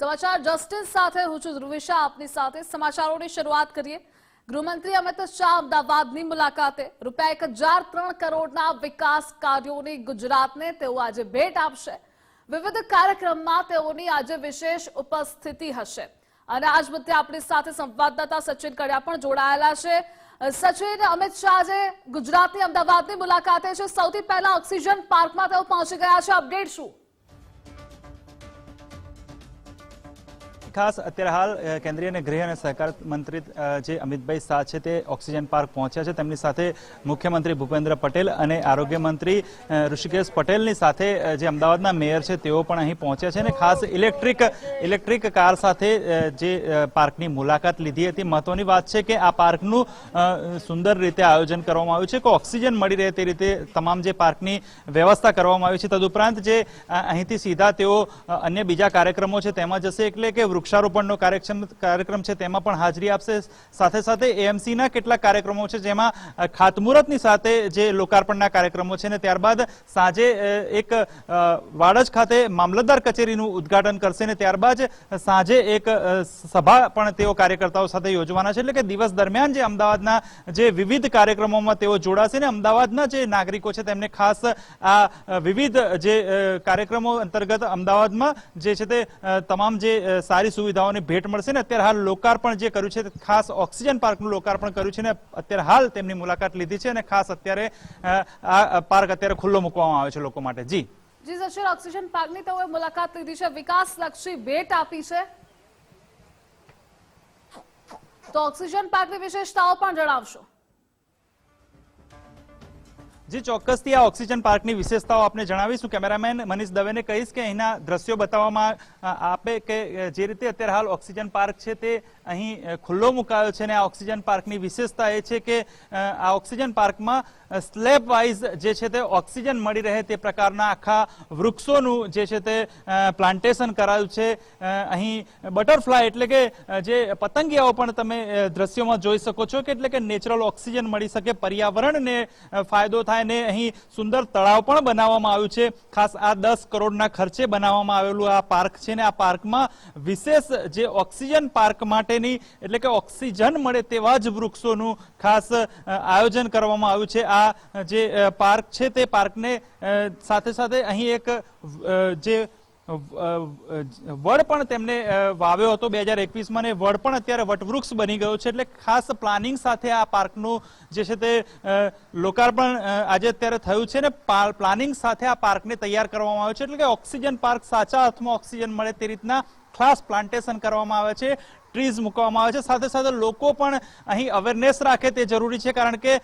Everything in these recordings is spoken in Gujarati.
સમાચાર જસ્ટિસ સાથે હું છું ધ્રુવિશા. આપની સાથે સમાચારોની શરૂઆત કરીએ. ગૃહમંત્રી અમિત શાહ અમદાવાદની મુલાકાતે રૂપિયા એક હજાર ત્રણ કરોડના વિકાસ કાર્યોની ગુજરાતને તેઓ આજે ભેટ આપશે. વિવિધ કાર્યક્રમમાં તેઓની આજે વિશેષ ઉપસ્થિતિ હશે. અને આજ મુદ્દે આપણી સાથે સંવાદદાતા સચિન કડિયા પણ જોડાયેલા છે. સચિન, અમિત શાહ જે ગુજરાતની અમદાવાદની મુલાકાતે છે. સૌથી પહેલા ઓક્સિજન પાર્કમાં તેઓ પહોંચી ગયા છે. અપડેટ શું? ખાસ અત્યારે હાલ કેન્દ્રીય ગૃહ અને સહકાર મંત્રી જે અમિતભાઈ શાહ છે તે ઓક્સિજન પાર્ક પહોંચ્યા છે. તેમની સાથે મુખ્યમંત્રી ભૂપેન્દ્ર પટેલ અને આરોગ્ય મંત્રી ઋષિકેશ પટેલની સાથે જે અમદાવાદના મેયર છે તેઓ પણ અહીં પહોંચ્યા છે અને ખાસ ઇલેક્ટ્રિક ઇલેક્ટ્રિક કાર સાથે જે પાર્કની મુલાકાત લીધી હતી. મહત્વની વાત છે કે આ પાર્કનું સુંદર રીતે આયોજન કરવામાં આવ્યું છે. કે ઓક્સિજન મળી રહે તે રીતે તમામ જે પાર્કની વ્યવસ્થા કરવામાં આવી છે. તદુપરાંત જે અહીંથી સીધા તેઓ અન્ય બીજા કાર્યક્રમો છે, તેમાં જશે એટલે કે વૃક્ષારોપણનો કાર્યક્ષમ કાર્યક્રમ છે, તેમાં પણ હાજરી આપશે. સાથે સાથે એએમસીના કેટલાક કાર્યક્રમો છે, જેમાં ખાતમુહૂર્તની સાથે જે લોકાર્પણના કાર્યક્રમો છે ને ત્યારબાદ, સાંજે એક વાડજ ખાતે મામલતદાર કચેરીનું ઉદ્ઘાટન કરશે ને ત્યારબાદ, સાંજે એક સભા પણ તેઓ કાર્યકર્તાઓ સાથે યોજવાના છે. એટલે કે દિવસ દરમિયાન જે અમદાવાદના જે વિવિધ કાર્યક્રમોમાં તેઓ જોડાશે ને અમદાવાદના જે નાગરિકો છે, તેમને ખાસ આ વિવિધ જે કાર્યક્રમો અંતર્ગત અમદાવાદમાં જે છે તે તમામ જે સારી સુવિધાઓની ભેટ મળશે ને અત્યારે હાલ લોકાર્પણ જે કર્યું છે ખાસ ઓક્સિજન પાર્કનું લોકાર્પણ કર્યું છે ને અત્યારે હાલ તેમની મુલાકાત લીધી છે અને ખાસ અત્યારે આ પાર્ક અત્યારે ખુલ્લો મૂકવામાં આવે છે લોકો માટે. જી. જી સચિન ઓક્સિજન પાર્કની તેઓએ મુલાકાત લીધી છે, વિકાસલક્ષી ભેટ આપી છે. તો ઓક્સિજન પાર્કની વિશેષતાઓ પણ જણાવશો. જી, ચોક્કસથી આ ઓક્સિજન પાર્કની વિશેષતાઓ આપને જણાવીશું. કેમેરામેન મનીષ દવેને કહીશ કે અહીંના દ્રશ્યો બતાવવામાં આપે કે જે રીતે અત્યારે હાલ ઓક્સિજન પાર્ક છે તે અહીં ખુલ્લો મુકાયો છે અને આ ઓક્સિજન પાર્કની વિશેષતા એ છે કે આ ઓક્સિજન પાર્કમાં સ્લેબ વાઇઝ જે છે તે ઓક્સિજન મળી રહે તે પ્રકારના આખા વૃક્ષોનું જે છે તે પ્લાન્ટેશન કરાયું છે. અહીં બટરફ્લાય એટલે કે જે પતંગિયાઓ પણ તમે દ્રશ્યોમાં જોઈ શકો છો કે એટલે કે નેચરલ ઓક્સિજન મળી શકે, પર્યાવરણને ફાયદો થાય ને અહીં સુંદર તળાવ પણ બનાવવામાં આવ્યું છે. ખાસ આ દસ કરોડના ખર્ચે બનાવવામાં આવેલું આ પાર્ક છે ને આ પાર્કમાં વિશેષ જે ઓક્સિજન પાર્ક માટેની એટલે કે ઓક્સિજન મળે તેવા જ વૃક્ષોનું ખાસ આયોજન કરવામાં આવ્યું છે. આ જે પાર્ક છે તે પાર્કને સાથે સાથે અહીં એક જે વડ પણ તેમને વાવ્યો હતો બે હજાર એકવીસમાં ને વડ પણ અત્યારે વટવૃક્ષ બની ગયો છે. એટલે ખાસ પ્લાનિંગ સાથે આ પાર્કનું જે છે તે લોકાર્પણ આજે અત્યારે થયું છે ને પ્લાનિંગ સાથે આ પાર્કને તૈયાર કરવામાં આવ્યો છે. એટલે કે ઓક્સિજન પાર્ક સાચા અર્થમાં ઓક્સિજન મળે તે રીતના ખાસ પ્લાન્ટેશન કરવામાં આવે છે. ટ્રીઝ મૂકવામાં આવે છે. સાથે સાથે લોકો પણ અહીં અવેરનેસ રાખે તે જરૂરી છે, કારણ કે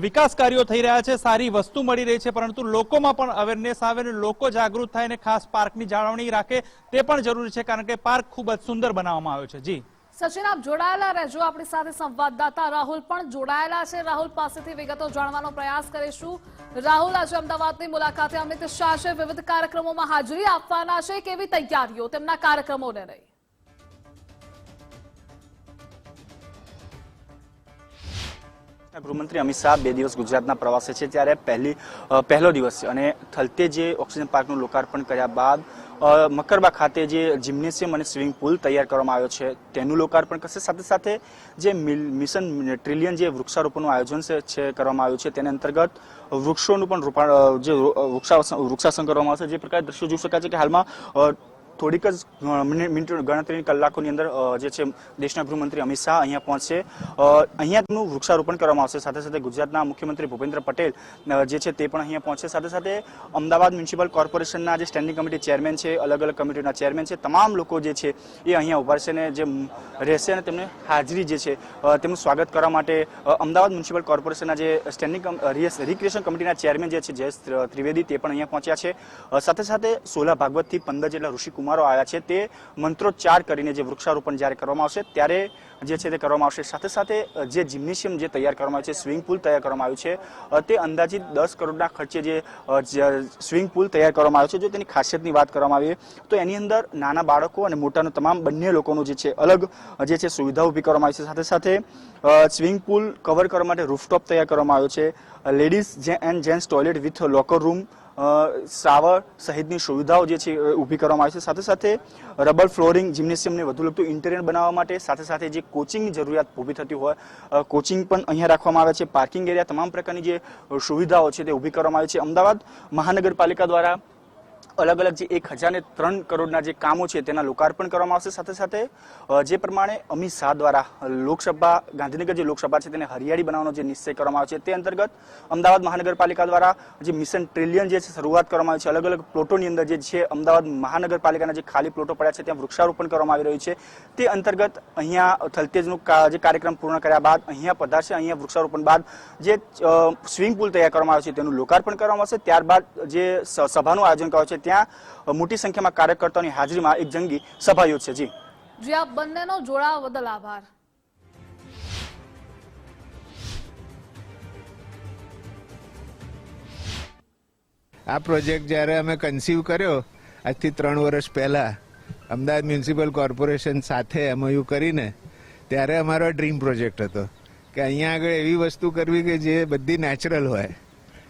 વિકાસ કાર્યો થઈ રહ્યા છે, સારી વસ્તુ મળી રહી છે, પરંતુ લોકોમાં પણ અવેરનેસ આવે ને લોકો જાગૃત થાય અને ખાસ પાર્કની જાળવણી રાખે તે પણ જરૂરી છે, કારણ કે પાર્ક ખૂબ જ સુંદર બનાવવામાં આવ્યો છે. જી. સચિન, આપ જોડાયેલા રહેજો. આપણી સાથે સંવાદદાતા રાહુલ પણ જોડાયેલા છે. રાહુલ પાસેથી વિગતો જાણવાનો પ્રયાસ કરીશું. રાહુલ, આજે અમદાવાદની મુલાકાતે અમિત શાહ છે વિવિધ કાર્યક્રમોમાં હાજરી આપવાના છે. કેવી તૈયારીઓ તેમના કાર્યક્રમોને લઈ? ગૃહમંત્રી અમિત શાહ બે દિવસ ગુજરાતના પ્રવાસે છે ત્યારે પહેલી પહેલો દિવસ છે. અને થલતે જે ઓક્સિજન પાર્કનું લોકાર્પણ કર્યા બાદ મકરબા ખાતે જે જિમ્નેશિયમ અને સ્વિમિંગ પુલ તૈયાર કરવામાં આવ્યો છે, તેનું લોકાર્પણ કરશે. સાથે સાથે જે મિશન, ટ્રિલિયન જે વૃક્ષારોપણનું આયોજન છે, કરવામાં આવ્યું છે, તેને અંતર્ગત વૃક્ષોનું પણ રોપાણ જે વૃક્ષાસન કરવામાં આવશે. જે પ્રકારે દ્રશ્યો જોઈ શકાય છે કે હાલમાં થોડીક જ મિનિટ ગણતરીની કલાકોની અંદર જે છે, દેશના ગૃહમંત્રી અમિત શાહ અહીંયા પહોંચશે. અહીંયા તેમનું વૃક્ષારોપણ કરવામાં આવશે. સાથે સાથે ગુજરાતના મુખ્યમંત્રી ભૂપેન્દ્ર પટેલ જે છે, તે પણ અહીંયા પહોંચશે. સાથે સાથે અમદાવાદ મ્યુનિસિપલ કોર્પોરેશનના જે સ્ટેન્ડિંગ કમિટી ચેરમેન છે અલગ અલગ કમિટીના ચેરમેન છે, તમામ લોકો જે છે, એ અહીંયા ઊભા રહેશે અને જે રહેશે અને તેમને હાજરી જે છે તેમનું સ્વાગત કરવા માટે અમદાવાદ મ્યુનિસિપલ કોર્પોરેશનના જે સ્ટેન્ડિંગ રિક્રિએશન કમિટીના ચેરમેન જે છે, જયેશ ત્રિવેદી, તે પણ અહીંયા પહોંચ્યા છે. સાથે સાથે સોલા ભાગવતથી પંદર જેટલા ઋષિકુમારો આવ્યા છે તે મંત્રોચ્ચાર કરીને જે વૃક્ષારોપણ જ્યારે કરવામાં આવશે, ત્યારે જે છે તે કરવામાં આવશે. સાથે સાથે જે જિમ્નેશિયમ જે તૈયાર કરવામાં આવ્યું છે, સ્વિમિંગ પુલ તૈયાર કરવામાં આવ્યું છે તે અંદાજિત દસ કરોડના ખર્ચે જે સ્વિમિંગ પુલ તૈયાર કરવામાં આવ્યો છે. જો તેની ખાસિયતની વાત કરવામાં આવે તો એની અંદર નાના બાળકો અને મોટાનો તમામ બંને લોકોનું જે છે અલગ જે છે સુવિધા ઊભી કરવામાં આવી છે. સાથે સાથે સ્વિમિંગ પુલ કવર કરવા માટે રૂફટોપ તૈયાર કરવામાં આવ્યો છે. Ladies and gents toilet with locker room shower સહિતની સુવિધાઓ જે છે ઊભી કરવામાં આવી છે. સાથે સાથે રબર ફ્લોરિંગ, જિમ્નેશિયમને વધુ લગતું ઇન્ટેરિયર બનાવવા માટે, સાથે સાથે જે કોચિંગની જરૂરિયાત ઊભી થતી હોય કોચિંગ પણ અહીંયા રાખવામાં આવે છે. પાર્કિંગ એરિયા, તમામ પ્રકારની જે સુવિધાઓ છે, તે ઊભી કરવામાં આવી છે. અમદાવાદ મહાનગરપાલિકા દ્વારા અલગ અલગ જે એક હજાર ને ત્રણ કરોડના જે કામો છે તેના લોકાર્પણ કરવામાં આવશે. સાથે સાથે જે પ્રમાણે અમિત શાહ દ્વારા લોકસભા, ગાંધીનગર જે લોકસભા છે તેને હરિયાળી બનાવવાનો જે નિશ્ચય કરવામાં આવ્યો છે, તે અંતર્ગત અમદાવાદ મહાનગરપાલિકા દ્વારા જે મિશન ટ્રિલિયન જે છે શરૂઆત કરવામાં આવી છે. અલગ અલગ પ્લોટોની અંદર જે છે અમદાવાદ મહાનગરપાલિકાના જે ખાલી પ્લોટો પડ્યા છે, ત્યાં વૃક્ષારોપણ કરવામાં આવી રહ્યું છે. તે અંતર્ગત અહીંયા થલતેજનું જે કાર્યક્રમ પૂર્ણ કર્યા બાદ અહીંયા પધારશે. અહીંયા વૃક્ષારોપણ બાદ જે સ્વિમિંગ પુલ તૈયાર કરવામાં આવ્યો છે તેનું લોકાર્પણ કરવામાં આવશે. ત્યારબાદ જે સભાનું આયોજન કરાયું છે ત્યાં મોટી સંખ્યામાં કાર્યકર્તાઓની હાજરીમાં એક જંગી સભા યોજશે જી. જી આપ બંનેનો જોડાવા બદલ આભાર. આ પ્રોજેક્ટ જ્યારે અમે કન્સીવ કર્યો આજથી ત્રણ વર્ષ પહેલાં અમદાવાદ મ્યુનિસિપલ કોર્પોરેશન સાથે એમઓયુ કરીને ત્યારે અમારો ડ્રીમ પ્રોજેક્ટ હતો. કે અહીંયા આગળ એવી વસ્તુ કરવી કે જે બધી નેચરલ હોય.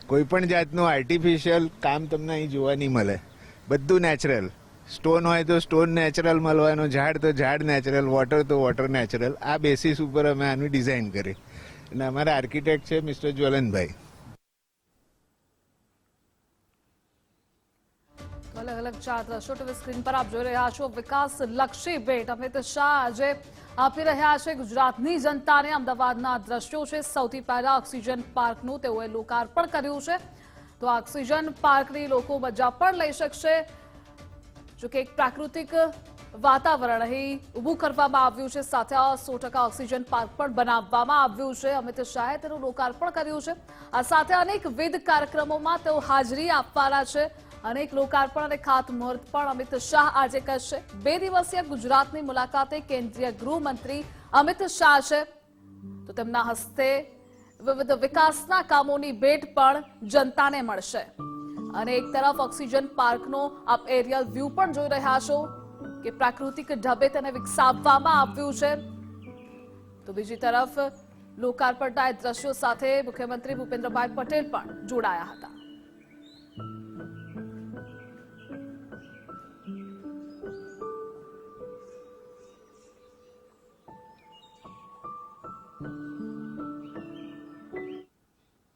કોઈ પણ જાતનું આર્ટિફિશિયલ કામ તમને અહીં જોવા નહીં મળે. બધું નેચરલ સ્ટોન હોય તો સ્ટોન નેચરલ મળવાનો, ઝાડ તો ઝાડ નેચરલ વોટર તો વોટર નેચરલ આ બેસિસ ઉપર અમે આનું ડિઝાઇન કરી. અને અમારા આર્કિટેક્ટ છે મિસ્ટર જ્વલનભાઈ. અલગ અલગ ચાર દ્રશ્યો ટીવી સ્ક્રીન પર આપ જોઈ રહ્યા છો વિકાસ લક્ષી ભેટ. અમિત શાહ આજે આપી રહ્યા છે ગુજરાતની જનતાને અમદાવાદના દ્રશ્યો છે. સૌથી પહેલા ઓક્સિજન પાર્કનું તેઓએ લોકાર્પણ કર્યું છે. તો ઓક્સિજન પાર્કની લોકો મજા પણ લઈ શકશે. જોકે એક પ્રાકૃતિક વાતાવરણ અહીં ઊભું કરવામાં આવ્યું છે. સાથે સો ટકા ઓક્સિજન પાર્ક પણ બનાવવામાં આવ્યું છે. અમિત શાહે તેનું લોકાર્પણ કર્યું છે. આ સાથે અનેકવિધ કાર્યક્રમોમાં તેઓ હાજરી આપવાના છે. અનેક લોકાર્પણ અને ખાતમુહૂર્ત પણ અમિત શાહ આજે કરશે. બે દિવસીય ગુજરાતની મુલાકાતે કેન્દ્રીય ગૃહમંત્રી અમિત શાહ છે. તો તેમના હસ્તે વિવિધ વિકાસના કામોની ભેટ પણ જનતાને મળશે. અને એક તરફ ઓક્સિજન પાર્કનો આપ એરિયલ વ્યૂ પણ જોઈ રહ્યા છો કે પ્રાકૃતિક ઢબે તેને વિકસાવવામાં આવ્યું છે. તો બીજી તરફ લોકાર્પણના દ્રશ્યો સાથે મુખ્યમંત્રી ભૂપેન્દ્રભાઈ પટેલ પણ જોડાયા હતા.